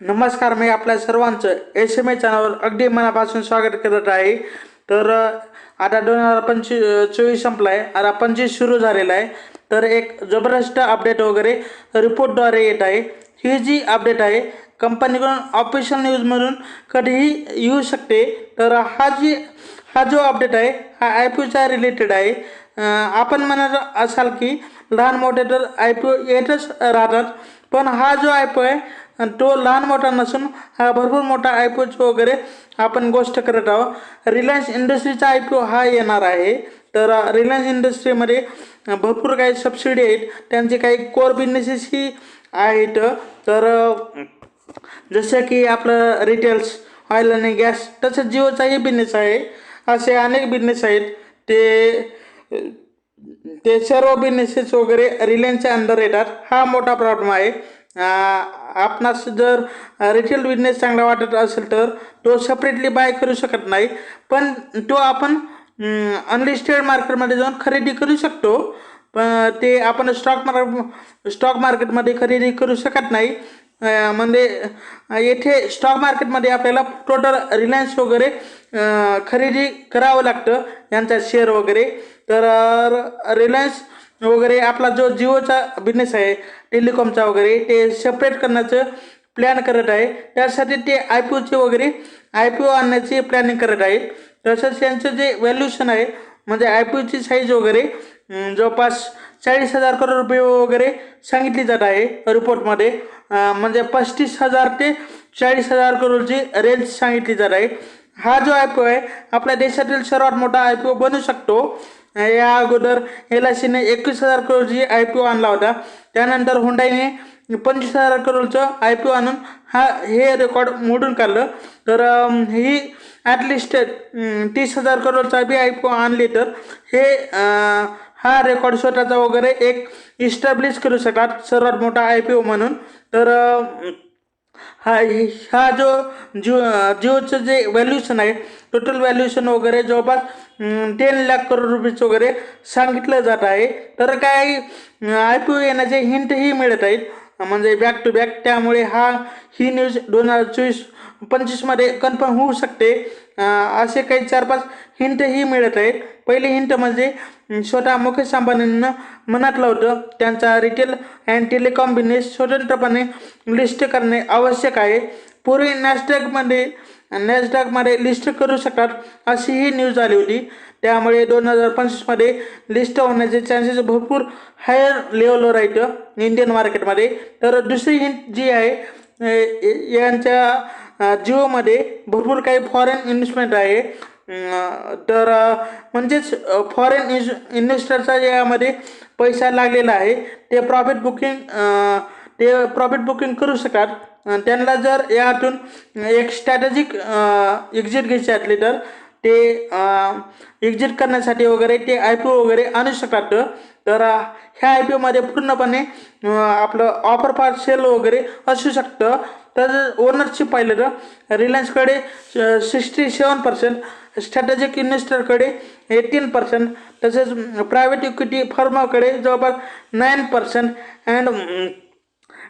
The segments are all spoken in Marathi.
नमस्कार मी आपल्या सर्वांचं एस एम ए चॅनलवर अगदी मनापासून स्वागत करत आहे. तर आता दोन हजार पंचवीस चोवीस संपला आहे आता पंचवीस सुरू झालेला आहे. तर एक जबरदस्त अपडेट वगैरे रिपोर्टद्वारे येत आहे. ही जी अपडेट आहे कंपनीकडून ऑफिशियल न्यूजमधून कधीही येऊ शकते. तर हा जी हा जो अपडेट आहे हा आय पी ओच्या रिलेटेड आहे. आपण म्हणत असाल की लहान मोठे तर आय पी ओ येतच राहतात. पण हा जो आय पी आहे आणि तो लहान मोठा नसून हा भरपूर मोठा आय पी ओच वगैरे आपण गोष्ट करत आहोत. रिलायन्स इंडस्ट्रीचा आय पी ओ हा येणार आहे. तर रिलायन्स इंडस्ट्रीमध्ये भरपूर काही सबसिडी आहेत. त्यांचे काही कोर बिझनेसेसही आहेत. तर जसं की आपलं रिटेल्स ऑइल आणि गॅस तसंच जिओचाही बिझनेस आहे. असे अनेक बिझनेस आहेत. ते ते सर्व बिझनेसेस वगैरे रिलायन्सच्या अंडर येतात. हा मोठा प्रॉब्लेम आहे. आपणास जर रिटेल बिझनेस चांगला वाटत असेल तर तो सेपरेटली बाय करू शकत नाही. पण तो आपण अनलिस्टेड मार्केटमध्ये जाऊन खरेदी करू शकतो. पण ते आपण स्टॉक मार्केट स्टॉक मार्केटमध्ये खरेदी करू शकत नाही. म्हणजे येथे स्टॉक मार्केटमध्ये आपल्याला टोटल रिलायन्स वगैरे खरेदी करावं लागतं यांचा शेअर वगैरे. तर रिलायन्स वगैरे आपला जो जिओचा बिझनेस आहे टेलिकॉमचा वगैरे ते सेपरेट करण्याचं प्लॅन करत आहे. त्यासाठी ते आय पी ओचे वगैरे आय पी ओ आणण्याची प्लॅनिंग करत आहेत तसंच यांचं जे व्हॅल्युशन आहे म्हणजे आय पी ओची साईज वगैरे जवळपास चाळीस हजार करोड रुपये वगैरे सांगितली जात आहे रिपोर्टमध्ये म्हणजे पस्तीस हजार ते चाळीस हजार करोडची रेंज सांगितली जात आहे. हा जो आय पी ओ आहे आपल्या देशातील सर्वात मोठा आय पी ओ बनू शकतो. या अगोदर एलआयसीने एकवीस हजार करोडची आय पी ओ आणला होता. त्यानंतर हुंडाईने पंचवीस हजार करोडचं आय पी ओ आणून हा हे रेकॉर्ड मोडून काढलं. तर ही ॲटलिस्ट तीस हजार करोडचा बी आय पी ओ आणली तर हे हा रेकॉर्ड स्वतःचा वगैरे एक इस्टॅब्लिश करू शकतात सर्वात मोठा आय पी ओ म्हणून. तर हा हा जो जिओ जिओचं जे व्हॅल्युशन आहे टोटल व्हॅल्युशन वगैरे जवळपास टेन लाख करोड रुपीज वगैरे सांगितलं जात आहे. तर काही आय पी ओ येण्याचे हिंटही मिळत आहेत. म्हणजे बॅक टू बॅक त्यामुळे हा ही न्यूज दोन हजार चोवीस पंचवीसमध्ये कन्फर्म होऊ शकते. असे काही चार पाच हिंटही मिळत आहेत. पहिले हिंट म्हणजे स्वतः मुकेश अंबानींना मनातलं होतं त्यांचा रिटेल अँड टेलिकॉम बिझनेस स्वतंत्रपणे लिस्ट करणे आवश्यक आहे. पूर्वी नॅसडॅकमध्ये नॅसडॅकमध्ये लिस्ट करू शकतात अशी ही न्यूज आली होती. त्यामुळे दोन हजार पंचवीसमध्ये लिस्ट होण्याचे चान्सेस भरपूर हायर लेवलवर आहेत इंडियन मार्केटमध्ये तर दुसरी हिंट जी आहे यांच्या जिओमध्ये भरपूर काही फॉरेन इन्व्हेस्टमेंट आहे. तर म्हणजेच फॉरेन इन्स इन्व्हेस्टरचा यामध्ये पैसा लागलेला आहे. ते प्रॉफिट बुकिंग ते प्रॉफिट बुकिंग करू शकतात त्यांना जर यातून एक स्ट्रॅटेजिक एक्झिट घ्यायची असली तर ते एक्झिट करण्यासाठी वगैरे ते आय पी ओ वगैरे आणू शकतात. तर ह्या आय पी ओमध्ये पूर्णपणे आपलं ऑफर पार्ट सेल वगैरे असू शकतं. तर ओनरशिप पाहिलं तर रिलायन्सकडे सिक्स्टी सेवन पर्सेंट स्ट्रॅटेजिक इन्व्हेस्टरकडे एटीन पर्सेंट तसेच प्रायव्हेट इक्विटी फर्माकडे जवळपास नाईन पर्सेंट अँड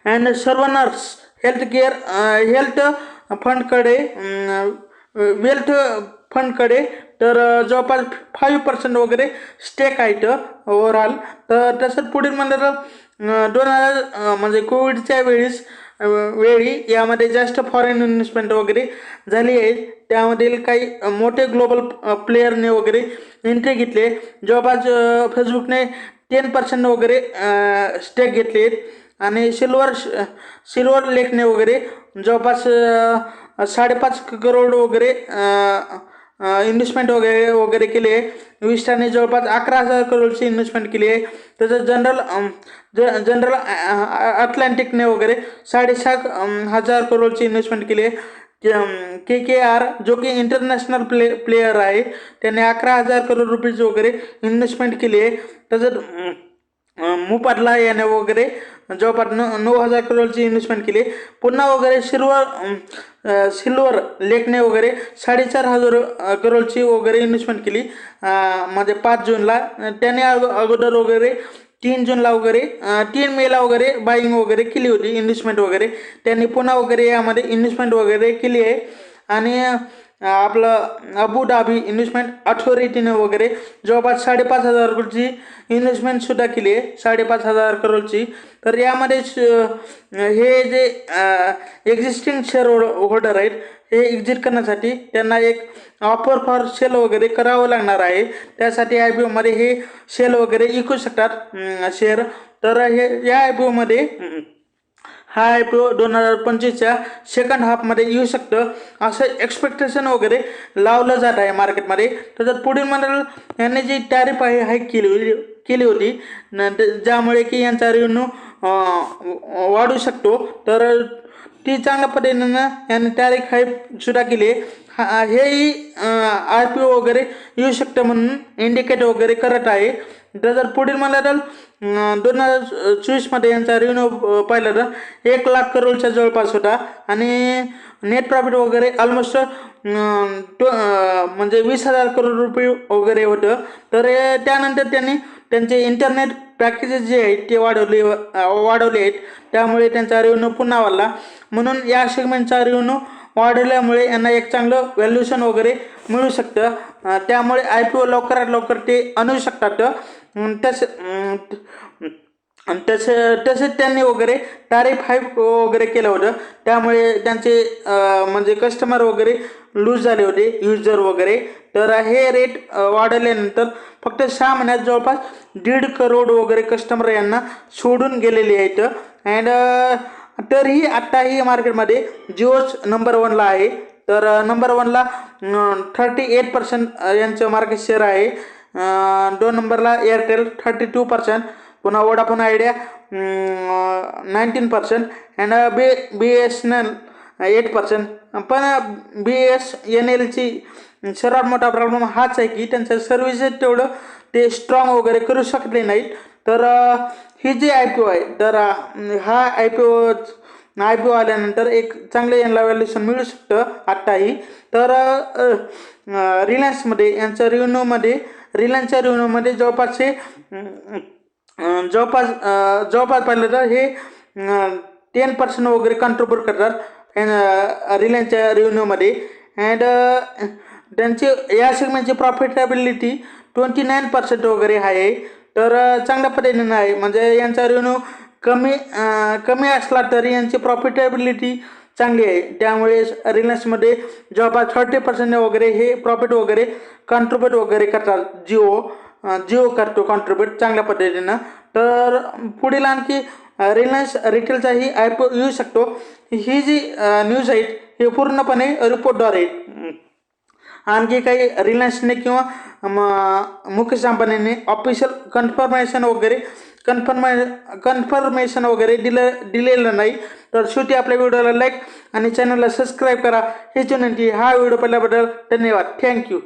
अँड सर्वनर्स हेल्थ केअर हेल्थ फंडकडे वेल्थ फंडकडे तर जवळपास फाईव्ह पर्सेंट वगैरे स्टेक आहेत ओव्हरऑल तर तसंच पुढील म्हणलं तर दोन हजार म्हणजे कोविडच्या वेळेस वेळी यामध्ये जास्त फॉरेन इन्व्हेस्टमेंट वगैरे झाली आहे. त्यामधील काही मोठे ग्लोबल प्लेयरने वगैरे एंट्री घेतली जवळपास फेसबुकने टेन पर्सेंट वगैरे स्टेक घेतले आहेत. आणि सिल्वर सिल्वर लेकने वगैरे जवळपास साडेपाच करोड वगैरे इन्व्हेस्टमेंट वगैरे वगैरे केली. आहे विस्टाने जवळपास अकरा हजार करोडची इन्व्हेस्टमेंट केली. आहे तसंच जनरल ज जनरल अटलांटिकने वगैरे साडेसात हजार करोडची इन्व्हेस्टमेंट केली. आहे के के आर जो की इंटरनॅशनल प्ले प्लेयर आहे त्याने अकरा हजार करोड रुपीज वगैरे इन्व्हेस्टमेंट केली. आहे तसंच मुपाडला याने वगैरे जवळपास न नऊ हजार करोडची इन्व्हेस्टमेंट केली. पुन्हा वगैरे सिल्वर सिल्वर लेखने वगैरे साडेचार हजार करोडची वगैरे इन्व्हेस्टमेंट केली. म्हणजे पाच जूनला. त्याने अगो अगोदर वगैरे तीन जूनला वगैरे तीन मेला वगैरे बाईंग वगैरे केली होती इन्व्हेस्टमेंट वगैरे. त्यांनी पुन्हा वगैरे यामध्ये इन्व्हेस्टमेंट वगैरे केली आहे. आणि आपलं अबू धाबी इन्व्हेस्टमेंट अथॉरिटीने वगैरे जवळपास साडेपाच हजार करोडची इन्व्हेस्टमेंटसुद्धा केली आहे. साडेपाच हजार करोडची. तर यामध्ये हे जे एक्झिस्टिंग शेअर होल्डर आहेत हे एक्झिट करण्यासाठी त्यांना एक ऑफर फॉर सेल वगैरे करावं लागणार आहे. त्यासाठी आय पी ओमध्ये हे सेल वगैरे विकू शकतात शेअर तर हे या आय पी ओमध्ये हा आय पी ओ दोन हजार पंचवीसच्या सेकंड हाफमध्ये येऊ शकतं. असं एक्सपेक्टेशन वगैरे लावलं जात आहे मार्केटमध्ये तसंच पुढील मंडळ यांनी जी टॅरिफ आहे हाईक केली होती केली होती. न ज्यामुळे की यांचा रेव्हन्यू वाढू शकतो. तर ती चांगल्या पद्धतीनं यांनी टॅरिफ हाईक सुद्धा केली. आहे हा हेही आय पी ओ वगैरे येऊ शकतं म्हणून इंडिकेट वगैरे करत आहे. जर पुढील म्हणलं तर दोन हजार चोवीसमध्ये यांचा रेव्हेन्यू पाहिलं तर एक लाख करोडच्या जवळपास होता. आणि नेट प्रॉफिट वगैरे ऑलमोस्ट टू म्हणजे वीस हजार करोड रुपये वगैरे होतं. तर त्यानंतर त्यांनी त्यांचे इंटरनेट पॅकेजेस जे आहेत ते वाढवले वाढवले आहेत. त्यामुळे त्यांचा रेव्हेन्यू पुन्हा वाढला. म्हणून या सेगमेंटचा रेव्हेन्यू वाढवल्यामुळे यांना एक चांगलं व्हॅल्युएशन वगैरे मिळू शकतं. त्यामुळे आय पी ओ लवकरात लवकर ते आणू शकतात. तसं तसं तसे तसेच त्यांनी वगैरे टॅरिफ हाईक वगैरे केलं होतं. त्यामुळे त्यांचे म्हणजे कस्टमर वगैरे लूज झाले होते युजर वगैरे. तर हे रेट वाढवल्यानंतर फक्त सहा महिन्यात जवळपास दीड करोड वगैरे कस्टमर यांना सोडून गेलेले आहेत. अँड तरीही आत्ताही मार्केटमध्ये जिओच नंबर वनला आहे. तर नंबर वनला थर्टी एट पर्सेंट यांचं मार्केट शेअर आहे. दोन नंबरला एअरटेल थर्टी टू पर्सेंट पुन्हा Vodafone Idea nineteen percent and B B S N L eight percent पण बी एस एन एलची सर्वात मोठा प्रॉब्लेम हाच आहे की त्यांचं सर्व्हिसेस तेवढं ते स्ट्रॉंग वगैरे करू शकले नाहीत. तर ही जी आय पी ओ आहे तर हा I P O I P O आल्यानंतर एक चांगलं यांना व्हॅल्युएशन मिळू शकतं आत्ताही. तर रिलायन्समध्ये यांच्या रिव्हन्यूमध्ये रिलायन्सच्या रेव्हन्यूमध्ये जवळपास हे जवळपास जवळपास पाहिलं तर हे टेन पर्सेंट वगैरे कॉन्ट्रीब्यूट करतात रिलायन्सच्या रेव्हन्यूमध्ये अँड त्यांची या सेगमेंटची प्रॉफिटेबिलिटी ट्वेंटी नाईन पर्सेंट वगैरे आहे. तर चांगल्या पद्धतीने आहे. म्हणजे यांचा रेव्हन्यू कमी कमी असला तरी यांची प्रॉफिटेबिलिटी चांगली आहे. त्यामुळे रिलायन्समध्ये जवळपास थर्टी पर्सेंट वगैरे हे प्रॉफिट वगैरे कॉन्ट्रीब्यूट वगैरे करतात. जिओ जिओ करतो कॉन्ट्रीब्युट चांगल्या पद्धतीनं. तर पुढील आणखी रिलायन्स रिटेलचाही आय पी येऊ शकतो. ही जी न्यूज आहे हे पूर्णपणे रिपोर्टद्वारे आणखी काही रिलायन्सने किंवा मुकेश अंबानीने ऑफिशियल कन्फर्मेशन वगैरे कन्फर्मे कन्फर्मेशन वगैरे दिलं दिलेलं नाही. तर शेवटी आपल्या व्हिडिओला लाईक आणि चॅनलला सबस्क्राईब करा. हीच विनंती हा व्हिडिओ पाहिल्याबद्दल धन्यवाद. थँक्यू